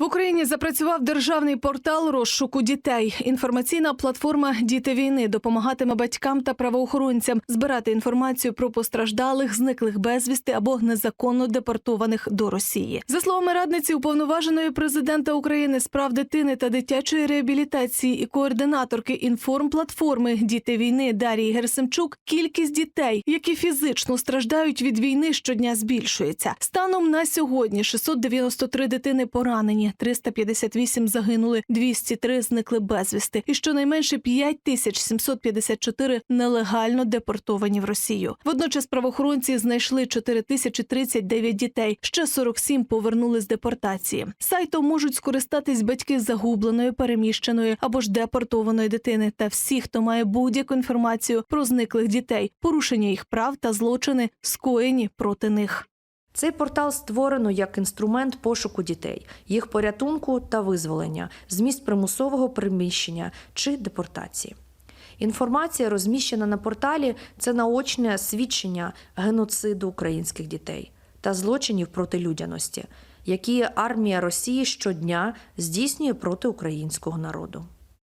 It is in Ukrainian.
В Україні запрацював державний портал розшуку дітей. Інформаційна платформа Діти війни допомагатиме батькам та правоохоронцям збирати інформацію про постраждалих, зниклих безвісти або незаконно депортованих до Росії. За словами радниці уповноваженої президента України з прав дитини та дитячої реабілітації і координаторки інформплатформи Діти війни Дарії Герсимчук, кількість дітей, які фізично страждають від війни, щодня збільшується. Станом на сьогодні 693 дитини поранені, 358 загинули, 203 зникли безвісти, і щонайменше 5754 нелегально депортовані в Росію. Водночас правоохоронці знайшли 4039 дітей. Ще 47 повернули з депортації. Сайтом можуть скористатись батьки загубленої, переміщеної або ж депортованої дитини та всі, хто має будь-яку інформацію про зниклих дітей, порушення їх прав та злочини, скоєні проти них. Цей портал створено як інструмент пошуку дітей, їх порятунку та визволення з місць примусового переміщення чи депортації. Інформація, розміщена на порталі, це наочне свідчення геноциду українських дітей та злочинів проти людяності, які армія Росії щодня здійснює проти українського народу.